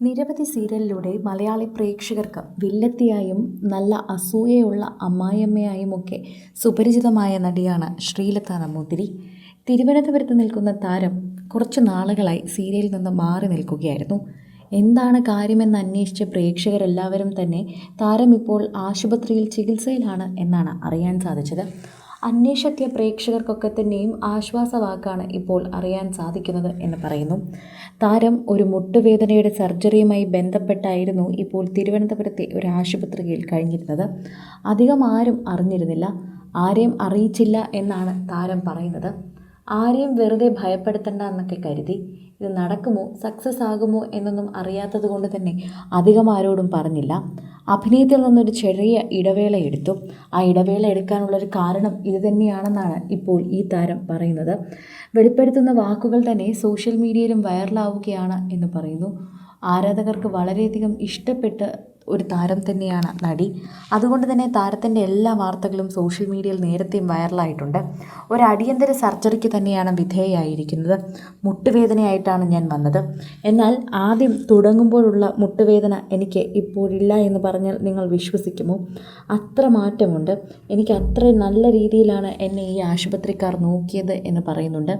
നിരവധി സീരിയലിലൂടെ മലയാളി പ്രേക്ഷകർക്ക് വില്ലത്തിയായും നല്ല അസൂയയുള്ള അമ്മായിയമ്മയായും ഒക്കെ സുപരിചിതമായ നടിയാണ് ശ്രീലത നമ്പൂതിരി. തിരുവനന്തപുരത്ത് നിൽക്കുന്ന താരം കുറച്ച് നാളുകളായി സീരിയലിൽ നിന്ന് മാറി നിൽക്കുകയായിരുന്നു. എന്താണ് കാര്യമെന്ന് അന്വേഷിച്ച പ്രേക്ഷകരെല്ലാവരും തന്നെ താരം ഇപ്പോൾ ആശുപത്രിയിൽ ചികിത്സയിലാണ് എന്നാണ് അറിയാൻ സാധിച്ചത്. അന്വേഷെത്തിയ പ്രേക്ഷകർക്കൊക്കെ തന്നെയും ആശ്വാസവാക്കാണ് ഇപ്പോൾ അറിയാൻ സാധിക്കുന്നത് എന്ന് പറയുന്നു. താരം ഒരു മുട്ടുവേദനയുടെ സർജറിയുമായി ബന്ധപ്പെട്ടായിരുന്നു ഇപ്പോൾ തിരുവനന്തപുരത്തെ ഒരു ആശുപത്രിയിൽ കഴിഞ്ഞിരുന്നത്. അധികം ആരും അറിഞ്ഞിരുന്നില്ല. ആരെയും അറിയിച്ചില്ല എന്നാണ് താരം പറയുന്നത്. ആരെയും വെറുതെ ഭയപ്പെടുത്തണ്ട എന്നൊക്കെ കരുതി. ഇത് നടക്കുമോ? സക്സസ് ആകുമോ എന്നൊന്നും അറിയാത്തത് കൊണ്ട് തന്നെ അധികം ആരോടും പറഞ്ഞില്ല. അഭിനയത്തിൽ നിന്നൊരു ചെറിയ ഇടവേള എടുത്തു. ആ ഇടവേള എടുക്കാനുള്ളൊരു കാരണം ഇത് തന്നെയാണെന്നാണ് ഇപ്പോൾ ഈ താരം പറയുന്നത്. വെളിപ്പെടുത്തുന്ന വാക്കുകൾ തന്നെ സോഷ്യൽ മീഡിയയിലും വൈറലാവുകയാണ് എന്ന് പറയുന്നു. ആരാധകർക്ക് വളരെയധികം ഇഷ്ടപ്പെട്ട് ഒരു താരം തന്നെയാണ് നടി. അതുകൊണ്ട് തന്നെ താരത്തിന്റെ എല്ലാ വാർത്തകളും സോഷ്യൽ മീഡിയയിൽ നേരത്തെയും വൈറലായിട്ടുണ്ട്. ഒരു അടിയന്തര സർജറിക്ക് തന്നെയാണ് വിധേയായിരിക്കുന്നത്. മുട്ടുവേദനയായിട്ടാണ് ഞാൻ വന്നത്. എന്നാൽ ആദ്യം തുടങ്ങുമ്പോഴുള്ള മുട്ടുവേദന എനിക്ക് ഇപ്പോഴില്ല എന്ന് പറഞ്ഞാൽ നിങ്ങൾ വിശ്വസിക്കുമോ? അത്ര മാറ്റമുണ്ട്. എനിക്ക് അത്ര നല്ല രീതിയിലാണ് എന്നെ ഈ ആശുപത്രിക്കാർ നോക്കിയത് എന്ന് പറയുന്നുണ്ട്.